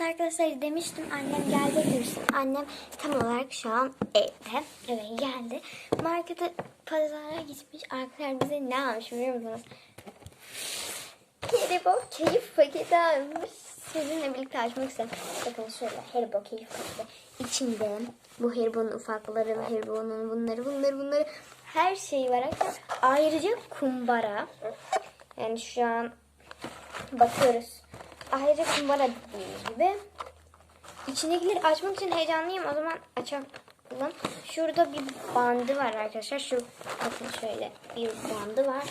Evet arkadaşlar demiştim annem gelecek demiştim. Annem tam olarak şu an evde. Eve geldi. Markete pazara gitmiş. Arkadaşlar bize ne almış biliyor musunuz? Haribo keyif paketi almış. Sizinle birlikte açmak istedim. Bakın şöyle Haribo keyif paketi. İçinde bu Haribo'nun ufakları, Haribo'nun bunları, bunları, bunları her şeyi var. arkadaşlar. Ayrıca kumbara. Yani şu an bakıyoruz. Ayrıca kumbara gibi. İçindekileri açmak için heyecanlıyım. O zaman açalım. Şurada bir bandı var arkadaşlar. Şu bakın şöyle bir bandı var.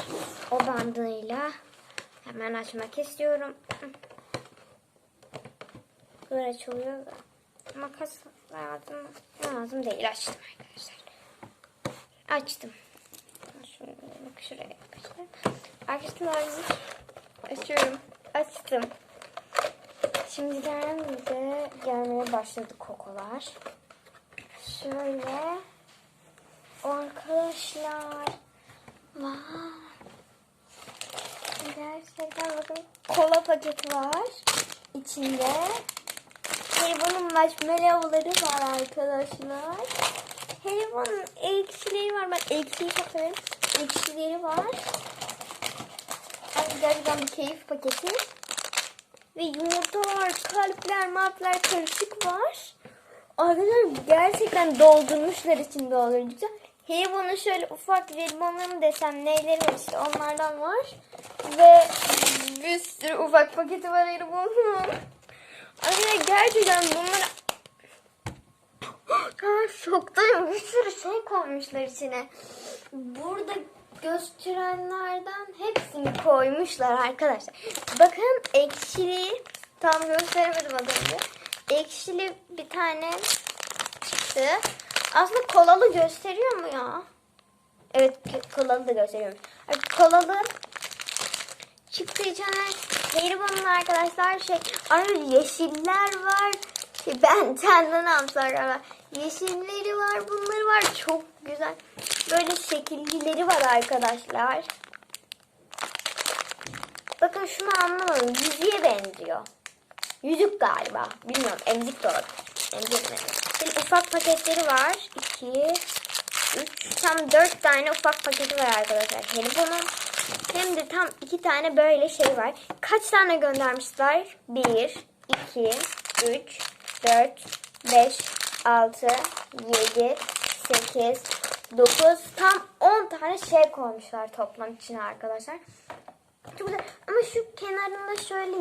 O bandıyla hemen açmak istiyorum. Böyle açılıyor. Makas lazım. Lazım değil. Açtım arkadaşlar. Açtım. Şöyle bak şuraya. Arkadaşlar açıyorum. Açtım. Şimdiden bize gelmeye başladı kokular. Şöyle. Arkadaşlar. Vay. Gerçekten bakın kola paketi var. İçinde. Haribo'nun marshmallowları var arkadaşlar. Haribo'nun ekşileri var. Ben ekşiyi çok severim. Ekşileri var. Ay, gerçekten bir keyif paketi. Ve yumurta var, kalpler, maplar karışık var. Arkadaşlar gerçekten doldurmuşlar için dolduracak. Haribo'nun şöyle ufak jelibonları desem neyleri var işte onlardan var. Ve bir sürü ufak paketi var Haribo'nun. Arkadaşlar gerçekten bunları ben şoktayım. Bir sürü şey koymuşlar içine. Burada gösterenlerden hepsini koymuşlar arkadaşlar. Bakın ekşili tam gösteremedim az önce. Ekşili bir tane çıktı. Aslında kolalı gösteriyor mu ya? Evet kolalı da gösteriyormuş. Kolalı çıktı içine. Haribo'nun arkadaşlar şey arada yeşiller var. Şey, ben senden almışlar galiba. Yeşilleri var, bunları var. Çok güzel. Böyle şekillileri var arkadaşlar. Bakın şunu anlamadım. Yüzüğe benziyor. Yüzük galiba. Bilmiyorum. Emzik de olabilir. Emzik mi? Şimdi ufak paketleri var. 2, 3, tam 4 tane ufak paketi var arkadaşlar. Haribo'nun hem de tam 2 tane böyle şey var. Kaç tane göndermişler? 1, 2, 3, 4, 5, 6, 7, 8, 9, tam 10 tane şey koymuşlar toplam içine arkadaşlar. Çok güzel. Ama şu kenarında şöyle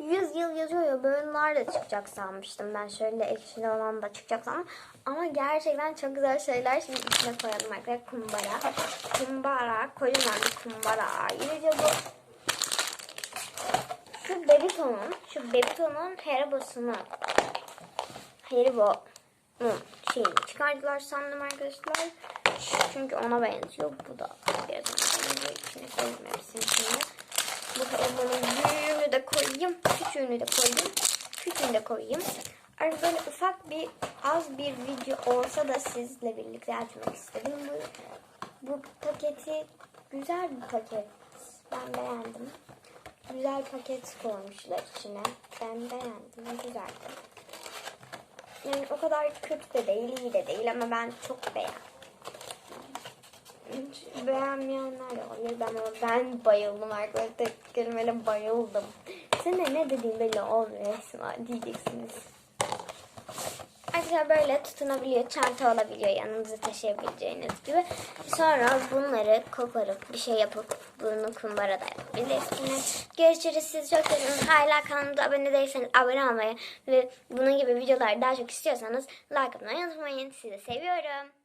100 yıl yazıyor ya bölümler de çıkacak sanmıştım. Ben şöyle ekşili olan da çıkacak sandım. Ama gerçekten çok güzel şeyler. Şimdi içine koyalım arkadaşlar. Kumbara. Kumbara. Kocaman bir kumbara. Ayrıca bu şu Bebito'nun şu Bebito'nun Haribo'sunu Haribo'nun şeyini çıkardılar sandım arkadaşlar. Çünkü ona benziyor. Bu da biraz. İçine hepsini şimdi. Bu Haribo'nun büyüğünü de koyayım. Küçüğünü de koyayım. Küçüğünü de koyayım. Artık böyle ufak bir az bir video olsa da sizle birlikte açmak istedim. Bu, bu paketi güzel bir paket. Ben beğendim. Güzel paket koymuşlar içine. Ben beğendim. Güzeldi. Yani o kadar kötü de değil, iyi de değil ama ben çok beğendim. Hiç beğenmeyenler de olabilir. Ben, ben bayıldım arkadaşlar. Kelimeyle bayıldım. Sen ne dediğin belli olmuyor Esma diyeceksiniz. Arkadaşlar böyle tutunabiliyor, çanta olabiliyor yanınıza taşıyabileceğiniz gibi. Sonra bunları koparıp bir şey yapıp bunu kumbarada yapabilirsiniz. Görüşürüz. Sizi çok seviyorum. Hala kanalımıza abone değilseniz abone olmayı ve bunun gibi videolar daha çok istiyorsanız like atmayı unutmayın. Sizi seviyorum.